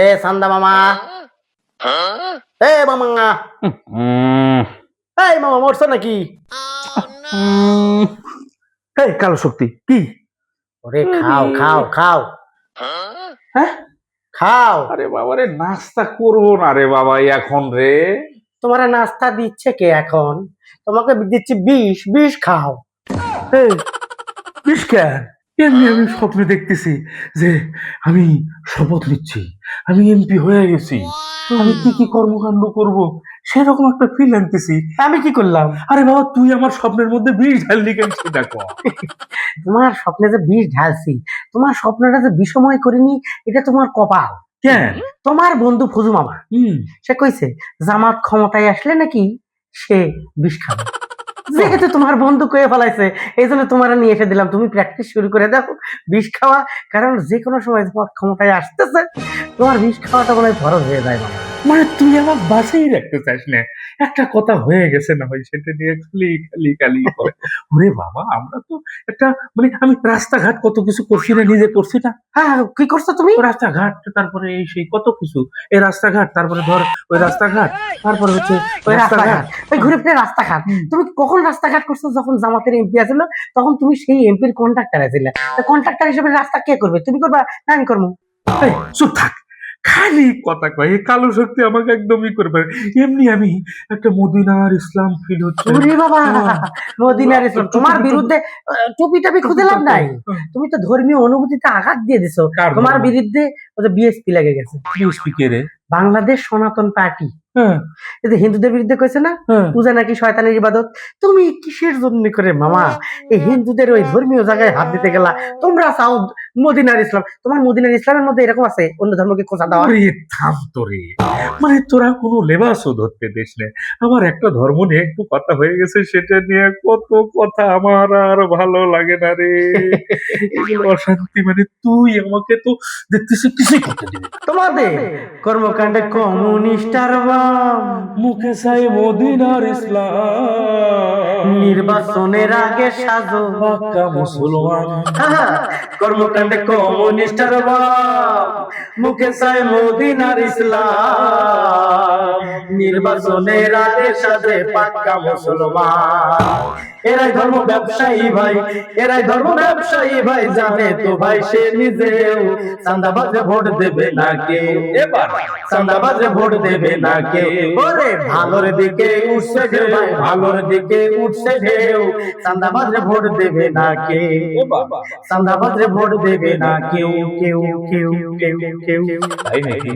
এ সান্দা মামা। এ মামা। এই মামা মরছো নাকি? এই কালো শক্তি কি? ওরে খাও খাও খাও। হ্যাঁ? খাও। আরে বাবা রে নাস্তা করব না রে বাবা এখন রে। তোমার নাস্তা দিচ্ছে কে এখন? তোমাকে দিচ্ছি বিষ বিষ খাও। বিষ কেন? এমনি আমি স্বপ্নে দেখতেছি যে আমি শপথ নিচ্ছি আমি এমপি হয়ে গেছি। আমি কি কি কর্মকাণ্ড করব সেরকম একটা ফিল আনতেছি। আমি কি করলাম? আরে বাবা তুই আমার স্বপ্নের মধ্যে বিষ ঢাললি কেন? সেটা কর তোমার স্বপ্নে যে বিষ ঢালছি তোমার স্বপ্নটা যে বিষময় করিনি এটা তোমার কপাল। কেন? তোমার বন্ধু ফজু মামা হুম। সে কইছে জামাত ক্ষমতায় আসলে নাকি সে বিষ খাবে। যেহেতু তোমার বন্ধু কয়ে ফেলাইছে, এই জন্য তোমার নিয়ে এসে দিলাম। তুমি প্র্যাকটিস শুরু করে দেখো, বিষ খাওয়া, কারণ যে কোনো সময় তোমার ক্ষমতায় আসতেছে, তোমার বিষ খাওয়াটা মনে হয় ফরজ হয়ে যায়। মানে তুই আমার বাসেই রাখতে চাস না। একটা কথা হয়ে গেছে না ভাই সেটা নিয়ে খালি খালি খালি করে ওরে বাবা আমরা তো একটা মানে আমি রাস্তাঘাট কত কিছু করছি না নিজে করছি না। হ্যাঁ কি করছ তুমি? রাস্তাঘাট তারপরে এই সেই কত কিছু। এই রাস্তাঘাট তারপরে ধর ওই রাস্তাঘাট তারপরে হচ্ছে ওই রাস্তাঘাট। ওই ঘুরে ফিরে রাস্তাঘাট। তুমি কখন রাস্তাঘাট করছ? যখন জামাতের এমপি আছিল তখন তুমি সেই এমপির কন্ট্রাক্টর আছিলে কন্ট্রাক্টর হিসেবে রাস্তা কে করবে? তুমি করবা না আমি করব। চুপ থাক। খালি কথা কয় কালো শক্তি আমাকে একদমই করবে এমনি আমি একটা মদিনার ইসলাম ফিল হচ্ছে। ওরে বাবা হ্যাঁ। মদিনার ইসলাম। তোমার বিরুদ্ধে টুপি টাপি খুঁজে লাভ নাই। তুমি তো ধর্মীয় অনুভূতিতে আঘাত দিয়ে দিছো তোমার? বিরুদ্ধে বিএসপি লেগে গেছে। বিএসপি কে রে? বাংলাদেশ সনাতন পার্টি। হ্যাঁ। এই হিন্দুদের বিরুদ্ধে কইছে না? হ্যাঁ। পূজা নাকি শয়তানের ইবাদত? তুমি কিসের জন্য করে মামা? এই হিন্দুদের ওই ধর্মীয় জায়গায় হাত দিতে গেলা। তোমরা চাও মদিনার ইসলাম। তোমার মদিনার ইসলামের মধ্যে এরকম আছে? অন্য ধর্মকে খোঁজা দেওয়া? থাম মানে তোরা কোনো লেবাসও ধরতে দিস না। আমার একটা ধর্ম নিয়ে একটু কথা হয়ে গেছে সেটা নিয়ে কত কথা আমার আর ভালো লাগে না রে। অশান্তি মানে তুই আমাকে তো দেখতেছি কিছুই করতে দিবি। তোমাদের কর্মকাণ্ডে কমিউনিস্টার বাম। মুখে সাই মদিনার ইসলাম। নির্বাচনের আগে সাজো। পাক্কা মুসলমান। কর্মকাণ্ডে কমিউনিস্টার বাম। মুখে চায় মদিনার ইসলাম। নির্বাচনের আগে সাজে পাক্কা মুসলমান। এরাই ধর্ম ব্যবসায়ী ভাই এরাই ধর্ম ব্যবসায়ী ভাই জানে তো ভাই সে নিজেও। চান্দাবাজে ভোট দেবে না কেউ। এবার চান্দাবাজে ভোট দেবে না কেউ। ওরে ভালোর দিকে উঠছে ঢেউ ভাই ভালোর দিকে উঠছে ঢেউ। চান্দাবাজে ভোট দেবে না কেউ। চান্দাবাজে ভোট দেবে না কেউ কেউ কেউ কেউ কেউ। নাকি?